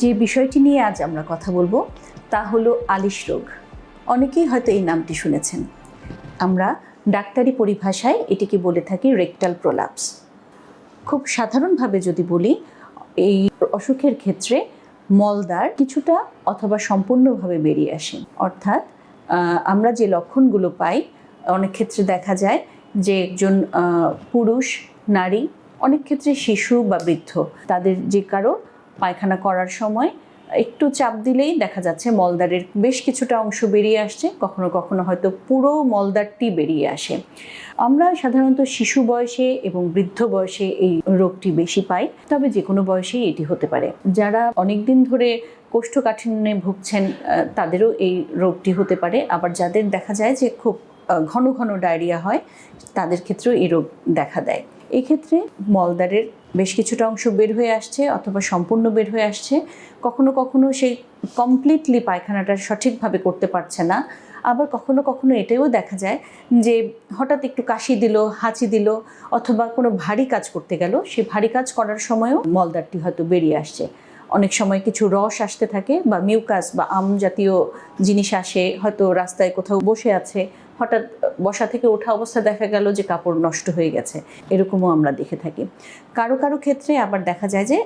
যে বিষয়টি নিয়ে আজ আমরা কথা বলব, তা হলো আলিশ রোগ। অনেকেই হয়তো এই নামটি শুনেছেন। আমরা ডাক্তারি পরিভাষায় এটিকে বলে থাকি রেকটাল প্রোলাপস। খুব সাধারণভাবে যদি বলি, এই অসুখের ক্ষেত্রে মলদার কিছুটা অথবা সম্পূর্ণভাবে বেরিয়ে আসে। অর্থাৎ আমরা যে লক্ষণগুলো পাই, অনেক ক্ষেত্রে দেখা যায় যে একজন পুরুষ, নারী, অনেক ক্ষেত্রে শিশু বা বৃদ্ধ, তাদের যে কারও পায়খানা করার সময় একটু চাপ দিলেই দেখা যাচ্ছে মলদারের বেশ কিছুটা অংশ বেরিয়ে আসছে। কখনো কখনো হয়তো পুরো মলদারটি বেরিয়ে আসে। আমরা সাধারণত শিশু বয়সে এবং বৃদ্ধ বয়সে এই রোগটি বেশি পাই, তবে যে কোনো বয়সেই এটি হতে পারে। যারা অনেক দিন ধরে কোষ্ঠকাঠিন্যে ভুগছেন তাদেরও এই রোগটি হতে পারে। আবার যাদের দেখা যায় যে খুব ঘন ঘন ডায়রিয়া হয়, তাদের ক্ষেত্রেও এই রোগ দেখা দেয়। এক্ষেত্রে মলদারের বেশ কিছুটা অংশ বের হয়ে আসছে অথবা সম্পূর্ণ বের হয়ে আসছে। কখনো কখনো সেই কমপ্লিটলি পায়খানাটা সঠিকভাবে করতে পারছে না। আবার কখনো কখনো এটাও দেখা যায় যে হঠাৎ একটু কাশি দিল, হাঁচি দিল অথবা কোনো ভারী কাজ করতে গেল, সেই ভারী কাজ করার সময়ও মলদারটি হয়তো বেরিয়ে আসছে। অনেক সময় কিছু রস আসতে থাকে বা মিউকাস বা আম জাতীয় জিনিস আসে, হয়তো রাস্তায় কোথাও বসে আছে হঠাৎ বসা থেকে ওঠা অবস্থা দেখা গেল যে কাপড় নষ্ট হয়ে গেছে। এরকমও আমরা দেখে থাকি। কারও কারও ক্ষেত্রে আবার দেখা যায় যে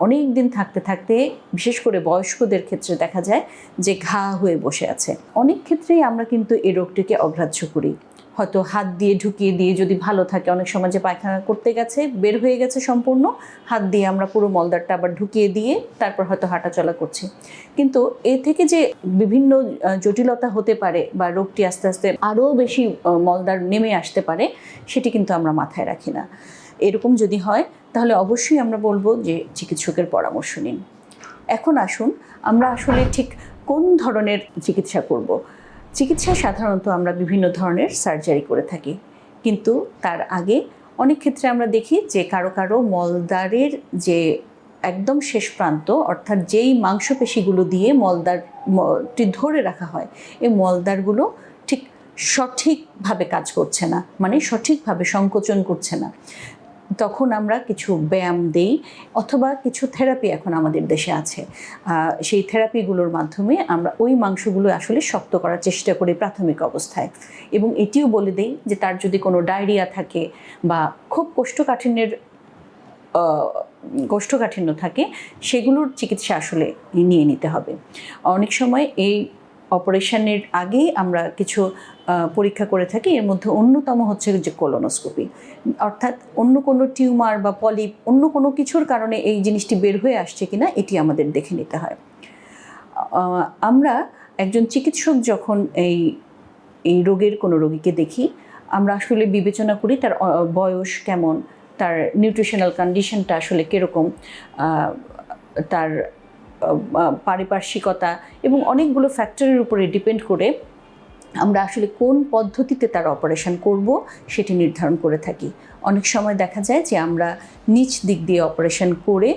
অনেক দিন থাকতে থাকতে, বিশেষ করে বয়স্কদের ক্ষেত্রে দেখা যায় যে ঘা হয়ে বসে আছে। অনেক ক্ষেত্রেই আমরা কিন্তু এই রোগটিকে অগ্রাহ্য করি। হয়তো হাত দিয়ে ঢুকিয়ে দিয়ে যদি ভালো থাকে, অনেক সময় যে পায়খানা করতে গেছে, বের হয়ে গেছে সম্পূর্ণ, হাত দিয়ে আমরা পুরো মলদারটা আবার ঢুকিয়ে দিয়ে তারপর হয়তো হাঁটাচলা করছি। কিন্তু এ থেকে যে বিভিন্ন জটিলতা হতে পারে বা রোগটি আস্তে আস্তে আরও বেশি মলদার নেমে আসতে পারে, সেটি কিন্তু আমরা মাথায় রাখি না। এরকম যদি হয়, তাহলে অবশ্যই আমরা বলব যে চিকিৎসকের পরামর্শ নিন। এখন আসুন, আমরা আসলে ঠিক কোন ধরনের চিকিৎসা করব। চিকিৎসা সাধারণত আমরা বিভিন্ন ধরনের সার্জারি করে থাকি। কিন্তু তার আগে অনেক ক্ষেত্রে আমরা দেখি যে কারও কারও মলদারের যে একদম শেষ প্রান্ত, অর্থাৎ যেই মাংসপেশিগুলো দিয়ে মলদারটি ধরে রাখা হয়, এই মলদারগুলো ঠিক সঠিকভাবে কাজ করছে না মানে সঠিকভাবে সংকোচন করছে না। তখন আমরা কিছু ব্যায়াম দেই অথবা কিছু থেরাপি এখন আমাদের দেশে আছে। সেই থেরাপিগুলোর মাধ্যমে আমরা ওই মাংসগুলো আসলে শক্ত করার চেষ্টা করি প্রাথমিক অবস্থায়। এবং এটিও বলে দেই যে তার যদি কোনো ডায়রিয়া থাকে বা খুব কোষ্ঠকাঠিন্যের কোষ্ঠকাঠিন্য থাকে, সেগুলোর চিকিৎসা আসলে নিয়ে নিতে হবে। অনেক সময় এই অপারেশনের আগেই আমরা কিছু পরীক্ষা করে থাকি। এর মধ্যে অন্যতম হচ্ছে যে কোলোনোস্কোপি অর্থাৎ অন্য কোনো টিউমার বা পলিপ, অন্য কোনো কিছুর কারণে এই জিনিসটি বের হয়ে আসছে কিনা, এটি আমাদের দেখে নিতে হয়। আমরা একজন চিকিৎসক যখন এই এই রোগের কোনো রোগীকে দেখি, আমরা আসলে বিবেচনা করি তার বয়স কেমন, তার নিউট্রিশনাল কন্ডিশনটা আসলে কীরকম তার পারিপার্শ্বিকতা এবং অনেকগুলো ফ্যাক্টরের উপরে ডিপেন্ড করে আমরা আসলে কোন পদ্ধতিতে তার অপারেশন করব সেটি নির্ধারণ করে থাকি। অনেক সময় দেখা যায় যে আমরা নিচ দিক দিয়ে অপারেশন করে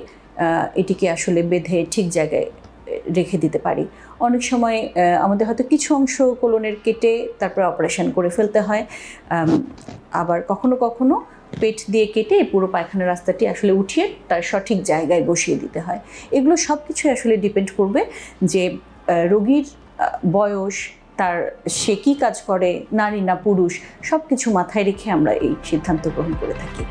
এটিকে আসলে বেঁধে ঠিক জায়গায় রেখে দিতে পারি। অনেক সময় আমাদের হয়তো কিছু অংশ কোলনের কেটে তারপরে অপারেশন করে ফেলতে হয়। আবার কখনো কখনো পেট দিয়ে কেটে পুরো পায়খানা রাস্তাটি আসলে উঠিয়ে তার সঠিক জায়গায় বসিয়ে দিতে হয়। এগুলো সব কিছুই আসলে ডিপেন্ড করবে যে রোগীর বয়স, তার, সে কী কাজ করে, নারী না পুরুষ সব কিছু মাথায় রেখে আমরা এই সিদ্ধান্ত গ্রহণ করে থাকি।